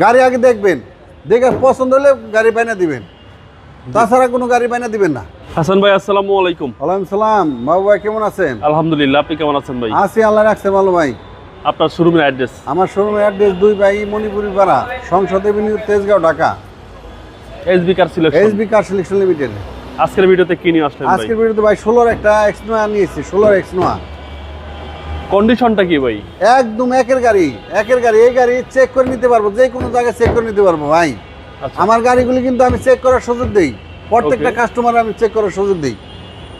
গাড়ি আগে দেখবেন দেখে পছন্দ হলে গাড়ি বাইনা দিবেন। তাছাড়া কোনো গাড়ি বাইনা দিবেন না। হাসান ভাই আসসালামু আলাইকুম। ওয়ালাইকুম সালাম। বাবু ভাই কেমন আছেন? আলহামদুলিল্লাহ আপনি কেমন আছেন ভাই? আছি আল্লাহ রাখছে ভালো ভাই। আপনার শোরুমের অ্যাড্রেস? আমার শোরুমের অ্যাড্রেস দুই ভাই Manipuri Para Sangsad avenue Tejgaon Dhaka. SB car selection SB car selection limited আজকের ভিডিওতে কি নিয়ে আসলেন ভাই? আজকের ভিডিওতে ভাই ষোলোর একটা এক্স নোয়া নিয়েছি ষোলোর এক্স নোয়া। কন্ডিশনটা কি ভাই? একদম একের গাড়ি একের গাড়ি এই গাড়ি চেক করে নিতে পারব যে কোনো জায়গায় চেক করে নিতে পারব ভাই। আচ্ছা। আমার গাড়িগুলি কিন্তু আমি চেক করার সুযোগ দিই। প্রত্যেকটা. কাস্টমার আমি চেক করার সুযোগ দিই।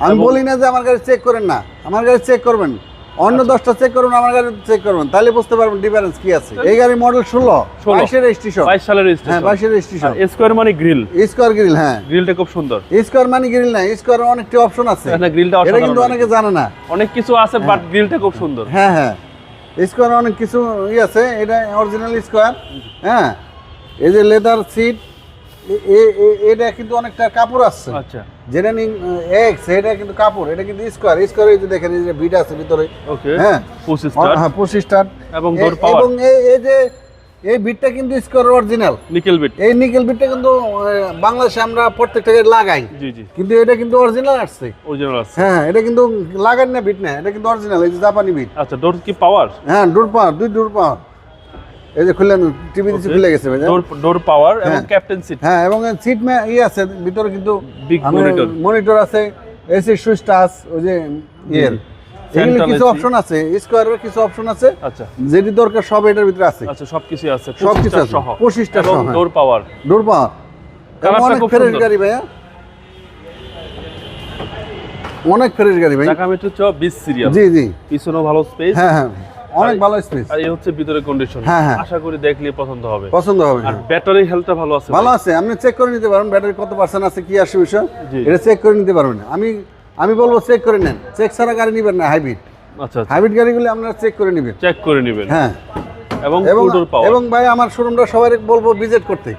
আমি বলি না যে আমার গাড়ি চেক করেন না আমার গাড়ি চেক করবেন। অন্য আচ্ছা। দশটা চেক করুন আমার গাড়ি চেক করুন তাহলে বুঝতে পারবেন ডিফারেন্স কি আছে। এই গাড়ি মডেল ষোলো 16 বাইশের রেজিস্ট্রেশন বাইশ সালের হ্যাঁ বাইশের রেজিস্ট্রেশন স্কোয়ার মানে গ্রিল স্কোয়ার গ্রিল হ্যাঁ। গ্রিলটা খুব সুন্দর। স্কোয়ার মানে গ্রিল না স্কোয়ার অনেকটি অপশন আছে। না গ্রিলটা এটা কিন্তু অনেকে জানে না। অনেক কিছু আছে বাট গ্রিলটা খুব সুন্দর। হ্যাঁ হ্যাঁ। স্কোয়ার অনেক কিছু ই আছে এটা অরিজিনাল স্কোয়ার হ্যাঁ। এই যে লেদার সিট এটা কিন্তু অনেকটা কাপড় আসছে আচ্ছা। যেটা নিন এক্স এটা কিন্তু কাপড় এটা কিন্তু স্কোয়ার স্কোয়ার এই যে দেখেন এই যে বিট আছে ভিতরে। ওকে হ্যাঁ। হ্যাঁ পঁচিশ এবং এবং এই- যে এই বিটটা কিন্তু স্কোয়ার অরিজিনাল নিকেল বিট এই নিকেল বিটটা কিন্তু বাংলাদেশে আমরা প্রত্যেকটা লাগাই। জি জি। কিন্তু এটা কিন্তু অরিজিনাল আসছে। অরিজিনাল আছে হ্যাঁ এটা কিন্তু লাগান না বিট না এটা কিন্তু অরিজিনাল এই যে জাপানি বিট আচ্ছা ডোর কি পাওয়ার হ্যাঁ ডোর পাওয়ার দুই ডোর পাওয়ার এই যে খুললেন টিভি দিচ্ছে খুলে গেছে ভাই ডোর ডোর পাওয়ার এবং। ক্যাপ্টেন সিট হ্যাঁ এবং সিট মে ই আছে ভিতরে কিন্তু monitor. মনিটর আছে এসি সুইচ টাচ ওই যে ইয়ের। এগুলো কিছু অপশন আছে স্কোয়ারের কিছু অপশন আছে আচ্ছা। যেটি দরকার সব এটার ভিতরে আছে। আচ্ছা সবকিছু আছে সবকিছু আছে, সহ। 25 টা সহ। ডোর পাওয়ার ডোর পাওয়ার অনেক ফ্রেশ গাড়ি ভাইয়া। অনেক ফ্রেশ গাড়ি ভাই। ঢাকা মেট্রো চ 20 সিরিয়াল জি জি। পিছনেও ভালো স্পেস হ্যাঁ হ্যাঁ। অনেক ভালো স্পেস আর এই হচ্ছে ভিতরে কন্ডিশন হ্যাঁ, হ্যাঁ। আশা করি দেখলে পছন্দ হবে। পছন্দ হবে। আর ব্যাটারি হেলথটা ভালো আছে ভালো আছে আপনি চেক করে নিতে পারবেন ব্যাটারি কত পার্সেন্ট আছে কি আসে বিষয়। এটা চেক করে নিতে পারবেন আমি আমি বলব চেক করে নেন। চেক ছাড়া গাড়ি নেবেন না হাইব্রিড আচ্ছা আচ্ছা। হাইব্রিড গাড়িগুলো আপনারা চেক করে নেবেন। চেক করে নেবেন। হ্যাঁ। এবং এবং ভাই আমার শোরুমটা সবাই বলব ভিজিট করতে।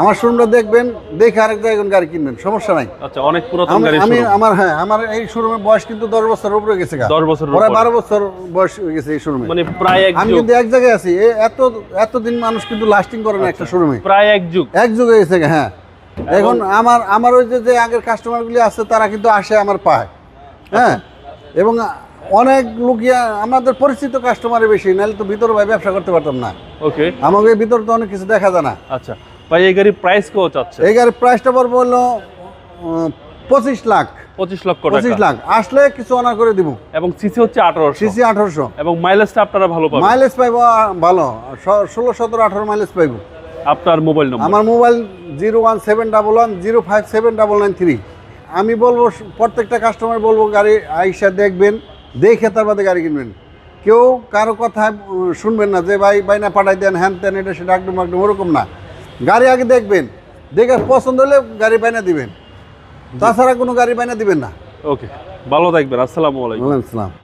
আমার শোরুমটা দেখবেন দেখে আরেক জায়গায় গাড়ি কিনবেন সমস্যা নাই। আচ্ছা অনেক পুরাতন গাড়ি আমি আমার হ্যাঁ আমার এই শোরুমের বয়স কিন্তু দশ বছর উপরে গেছে গা। 10 বছরের প্রায় উপরে। বারো বছর বয়স হয়ে গেছে এই শোরুমে। মানে প্রায় এক আমি কিন্তু এক জায়গায় আছি। এ এত এতদিন মানুষ কিন্তু লাস্টিং করে না একটা শোরুমে। প্রায় এক যুগ। এক যুগে গেছে হ্যাঁ। এখন আমার আমার ওই যে আগের কাস্টমারগুলি আছে তারা কিন্তু আসে আমার পায়। হ্যাঁ? এবং অনেক লোকিয়া আমাদের পরিচিত কাস্টমারের বেশি নাহলে তো ভিতরে ভাই ব্যবসা করতে পারতাম না। ওকে আমাকে ভিতরে তো অনেক কিছু দেখা যায় না। আচ্ছা। ভাই এই গাড়ির প্রাইস কত চাচ্ছে? এই গাড়ির প্রাইসটা পড়ব হলো পঁচিশ লাখ। পঁচিশ লক্ষ পঁচিশ লাখ। আসলে কিছু অনার করে দিব। এবং সিসি হচ্ছে আঠারোশো। সিসি আঠারোশো। এবং মাইলেজটা আপনারা ভালো পাবেন। মাইলেজ পাইবো ভালো। ষোলো সতেরো আঠারো মাইলেজ পাইবো। আপনার মোবাইল নম্বর আমার mobile zero one seven double one zero five seven double nine three. আমি বলব প্রত্যেকটা কাস্টমার বলব গাড়ি আইসা দেখবেন দেখে তার বাদে গাড়ি কিনবেন। কেউ কারও কথা শুনবেন না যে ভাই ভাই না পাঠাই দেন হ্যান তেন এটা সেটা একদম একদম ওরকম না। গাড়ি আগে দেখবেন দেখে পছন্দ হলে গাড়ি বাইনা দিবেন। তাছাড়া কোনো গাড়ি বাইনা দিবেন না। ওকে ভালো থাকবেন আসসালামু আলাইকুম। ওয়ালাইকুম আসসালাম।